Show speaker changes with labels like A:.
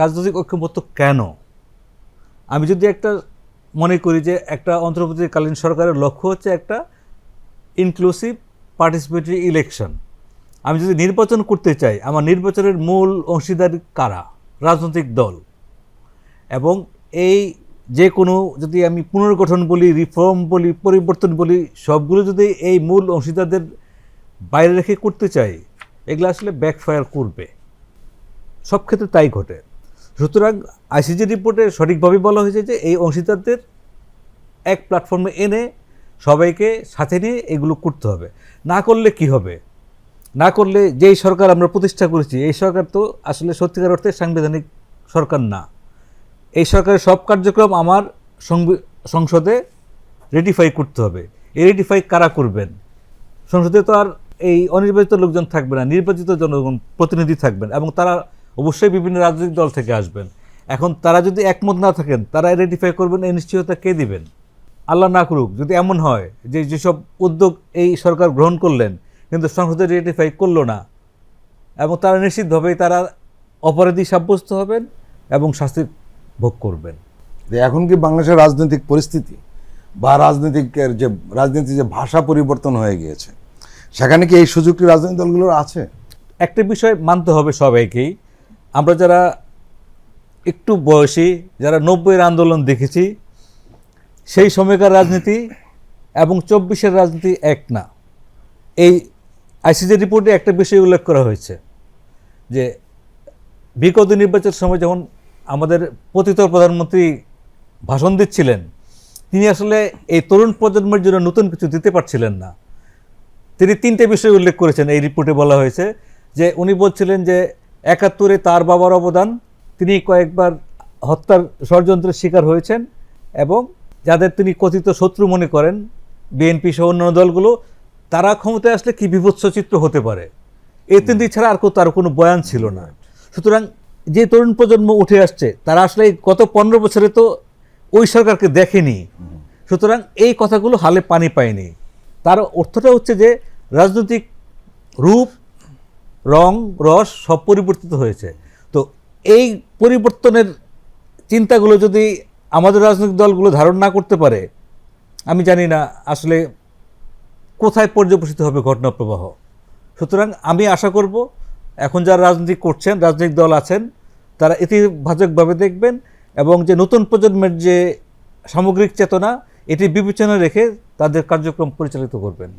A: রাজনৈতিক ঐক্যমত্য কেন? আমি যদি একটা মনে করি যে একটা অন্তর্বর্তীকালীন সরকারের লক্ষ্য হচ্ছে একটা ইনক্লুসিভ পার্টিসিপেটরি ইলেকশন আমি যদি নির্বাচন করতে চাই, আমার নির্বাচনের মূল অংশীদার কারা? রাজনৈতিক দল। এবং এই যে কোনো যদি আমি পুনর্গঠন বলি রিফর্ম বলি, পরিবর্তন বলি, সবগুলো যদি এই মূল অংশীদারদের বাইরে রেখে করতে চাই, এগুলো আসলে ব্যাকফায়ার করবে। সব ক্ষেত্রে তাই ঘটে। সুতরাং আইসিজি রিপোর্টে সঠিকভাবে বলা হয়েছে যে এই অংশীদারদের এক প্ল্যাটফর্মে এনে সবাইকে সাথে নিয়ে এগুলো করতে হবে। না করলে কি হবে? না করলে যেই সরকার আমরা প্রতিষ্ঠা করেছি, এই সরকার তো আসলে সত্যিকার অর্থে সাংবিধানিক সরকার না। এই সরকারের সব কার্যক্রম আমার সংসদে রেটিফাই করতে হবে। এই রেটিফাই কারা করবেন? সংসদে তো আর এই অনির্বাচিত লোকজন থাকবে না, নির্বাচিত জনগণ প্রতিনিধি থাকবেন এবং তারা অবশ্যই বিভিন্ন রাজনৈতিক দল থেকে আসবেন। এখন তারা যদি একমত না থাকেন তারা রেটিফাই করবেন এই নিশ্চয়তা কে দিবেন? আল্লাহ না করুক যদি এমন হয় যে যেসব উদ্যোগ এই সরকার গ্রহণ করলেন কিন্তু সংসদে রেটিফাই করল না এবং তারা নিশ্চিতভাবেই তারা অপরাধী সাব্যস্ত হবেন এবং শাস্তি ভোগ করবেন।
B: যে এখন কি বাংলাদেশের রাজনৈতিক পরিস্থিতি বা রাজনৈতিকের যে রাজনীতির যে ভাষা পরিবর্তন হয়ে গিয়েছে সেখানে কি এই সুযোগটি রাজনৈতিক দলগুলোর আছে?
A: একটা বিষয় মানতে হবে সবাইকেই আমরা যারা একটু বয়সী, যারা নব্বইয়ের আন্দোলন দেখেছি, সেই সময়কার রাজনীতি এবং চব্বিশের রাজনীতি এক না। এই আইসিজে রিপোর্টে একটা বিষয় উল্লেখ করা হয়েছে যে বিগত নির্বাচনের সময় যখন আমাদের পতিত প্রধানমন্ত্রী ভাষণ দিচ্ছিলেন, তিনি আসলে এই তরুণ প্রজন্মের জন্য নতুন কিছু দিতে পারছিলেন না। তিনি তিনটে বিষয় উল্লেখ করেছেন, এই রিপোর্টে বলা হয়েছে যে উনি বলছিলেন যে একাত্তরে তার বাবার অবদান, তিনি কয়েকবার হত্যার ষড়যন্ত্রের শিকার হয়েছেন এবং যাদের তিনি কথিত শত্রু মনে করেন বিএনপি সহ অন্যান্য দলগুলো, তারা ক্ষমতায় আসলে কি বিভৎস চিত্র হতে পারে? এই তিনটি ছাড়া আর তার কোনো বয়ান ছিল না। সুতরাং যে তরুণ প্রজন্ম উঠে আসছে, তারা আসলে গত পনেরো বছরে তো ওই সরকারকে দেখেনি। সুতরাং এই কথাগুলো হালে পানি পায়নি। তার অর্থটা হচ্ছে যে, রাজনৈতিক রূপ রং, রস সব পরিবর্তিত হয়েছে। তো এই পরিবর্তনের চিন্তাগুলো যদি আমাদের রাজনৈতিক দলগুলো ধারণ না করতে পারে, আমি জানি না আসলে কোথায় পর্যবেসিত হবে ঘটনা প্রবাহ সুতরাং আমি আশা করব, এখন যারা রাজনীতি করছেন, রাজনৈতিক দল আছেন, তারা ইতিবাচকভাবে দেখবেন এবং যে নতুন প্রজন্মের যে সামগ্রিক চেতনা, এটি বিবেচনা রেখে তাদের কার্যক্রম পরিচালিত করবেন।